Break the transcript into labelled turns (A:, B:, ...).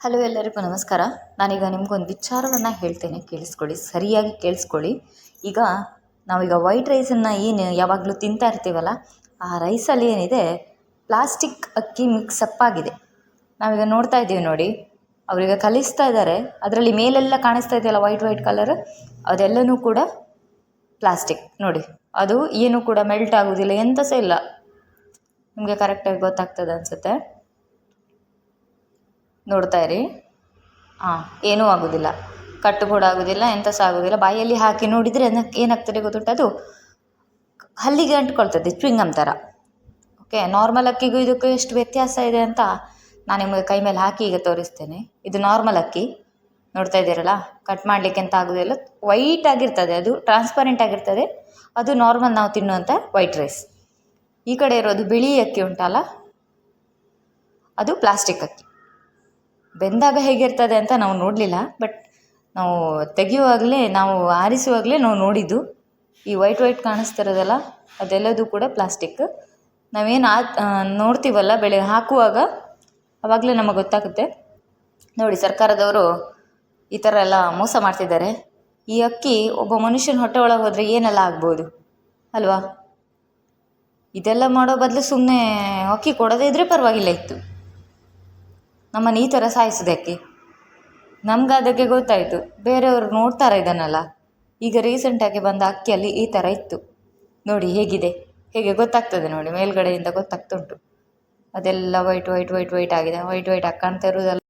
A: Hello ಎಲ್ಲರಿಗೂ ನಮಸ್ಕಾರ. ನಾನೀಗ ನಿಮ್ಗೊಂದು ವಿಚಾರವನ್ನು ಹೇಳ್ತೇನೆ. ಕೇಳಿಸ್ಕೊಳ್ಳಿ, ಸರಿಯಾಗಿ ಕೇಳಿಸ್ಕೊಳ್ಳಿ. ಈಗ ನಾವೀಗ ವೈಟ್ ರೈಸನ್ನು ಏನು ಯಾವಾಗಲೂ ತಿಂತಾ ಇರ್ತೀವಲ್ಲ, ಆ ರೈಸಲ್ಲಿ ಏನಿದೆ, ಪ್ಲಾಸ್ಟಿಕ್ ಅಕ್ಕಿ ಮಿಕ್ಸಪ್ ಆಗಿದೆ. ನಾವೀಗ ನೋಡ್ತಾ ಇದ್ದೀವಿ ನೋಡಿ. ಅವರೀಗ ಕಲಿಸ್ತಾ ಇದ್ದಾರೆ. ಅದರಲ್ಲಿ ಮೇಲೆಲ್ಲ ಕಾಣಿಸ್ತಾ ಇದೆಯಲ್ಲ ವೈಟ್ ವೈಟ್ ಕಲರ್? ಅದೆಲ್ಲನೂ ಕೂಡ ಪ್ಲಾಸ್ಟಿಕ್. ನೋಡಿ, ಅದು ಏನು ಕೂಡ ಮೆಲ್ಟ್ ಆಗೋದಿಲ್ಲ ಎಂತ ಸಹ ಇಲ್ಲ. ನಿಮಗೆ ಕರೆಕ್ಟಾಗಿ ಗೊತ್ತಾಗ್ತದೆ ಅನಿಸುತ್ತೆ. ನೋಡ್ತಾ ಇರಿ. ಹಾಂ ಏನೂ ಆಗೋದಿಲ್ಲ. ಕಟ್ಟು ಕೂಡ ಆಗೋದಿಲ್ಲ ಎಂಥ ಸಹ ಆಗೋದಿಲ್ಲ. ಬಾಯಲ್ಲಿ ಹಾಕಿ ನೋಡಿದರೆ ಏನಾಗ್ತದೆ ಗೊತ್ತುಂಟು? ಅದು ಹಲ್ಲಿಗೆ ಅಂಟ್ಕೊಳ್ತದೆ ಚ್ವಿಂಗಮ್ ಥರ ಓಕೆ ನಾರ್ಮಲ್ ಅಕ್ಕಿಗೂ ಇದಕ್ಕೂ ಎಷ್ಟು ವ್ಯತ್ಯಾಸ ಇದೆ ಅಂತ ನಾನು ನಿಮಗೆ ಕೈ ಮೇಲೆ ಹಾಕಿ ಈಗ ತೋರಿಸ್ತೇನೆ. ಇದು ನಾರ್ಮಲ್ ಅಕ್ಕಿ. ನೋಡ್ತಾ ಇದ್ದೀರಲ್ಲ? ಕಟ್ ಮಾಡಲಿಕ್ಕೆ ಅಂತ ಆಗೋದಿಲ್ಲ ವೈಟ್ ಆಗಿರ್ತದೆ, ಅದು ಟ್ರಾನ್ಸ್ಪರೆಂಟ್ ಆಗಿರ್ತದೆ. ಅದು ನಾರ್ಮಲ್ ನಾವು ತಿನ್ನುವಂಥ ವೈಟ್ ರೈಸ್ ಈ ಕಡೆ ಇರೋದು ಬಿಳಿ ಅಕ್ಕಿ ಉಂಟಲ್ಲ? ಅದು ಪ್ಲಾಸ್ಟಿಕ್ ಅಕ್ಕಿ. ಬೆಂದಾಗ ಹೇಗಿರ್ತದೆ ಅಂತ ನಾವು ನೋಡಲಿಲ್ಲ ಬಟ್ ನಾವು ತೆಗೆಯುವಾಗಲೇ, ನಾವು ಆರಿಸುವಾಗಲೇ ನಾವು ನೋಡಿದ್ದು. ಈ ವೈಟ್ ವೈಟ್ ಕಾಣಿಸ್ತಿರೋದಲ್ಲ, ಅದೆಲ್ಲದೂ ಕೂಡ ಪ್ಲಾಸ್ಟಿಕ್ ನಾವೇನು ಆ ನೋಡ್ತೀವಲ್ಲ, ಬೆಳೆ ಹಾಕುವಾಗ ಆವಾಗಲೇ ನಮಗೆ ಗೊತ್ತಾಗುತ್ತೆ. ನೋಡಿ, ಸರ್ಕಾರದವರು ಈ ಥರ ಎಲ್ಲ ಮೋಸ ಮಾಡ್ತಿದ್ದಾರೆ. ಈ ಅಕ್ಕಿ ಒಬ್ಬ ಮನುಷ್ಯನ ಹೊಟ್ಟೆ ಒಳಗೆ ಹೋದರೆ ಏನೆಲ್ಲ ಆಗ್ಬೋದು, ಅಲ್ವಾ? ಇದೆಲ್ಲ ಮಾಡೋ ಬದಲು ಸುಮ್ಮನೆ ಅಕ್ಕಿ ಕೊಡೋದೇ ಇದ್ದರೆ ಪರವಾಗಿಲ್ಲ ಇತ್ತು. ನಮ್ಮನ್ನು ಈ ಥರ ಸಾಯಿಸೋದಕ್ಕೆ? ನಮ್ಗೆ ಅದಕ್ಕೆ ಗೊತ್ತಾಯಿತು. ಬೇರೆಯವರು ನೋಡ್ತಾರೆ ಇದನ್ನೆಲ್ಲ? ಈಗ ರೀಸೆಂಟಾಗಿ ಬಂದ ಅಕ್ಕಿಯಲ್ಲಿ ಈ ಥರ ಇತ್ತು. ನೋಡಿ, ಹೇಗಿದೆ? ಹೇಗೆ ಗೊತ್ತಾಗ್ತದೆ ನೋಡಿ, ಮೇಲ್ಗಡೆಯಿಂದ ಗೊತ್ತಾಗ್ತುಂಟು. ಅದೆಲ್ಲ ವೈಟ್ ವೈಟ್ ವೈಟ್ ವೈಟ್ ಆಗಿದೆ. ವೈಟ್ ವೈಟ್ ಆಗಿ ಕಾಣ್ತಾ ಇರೋದಲ್ಲ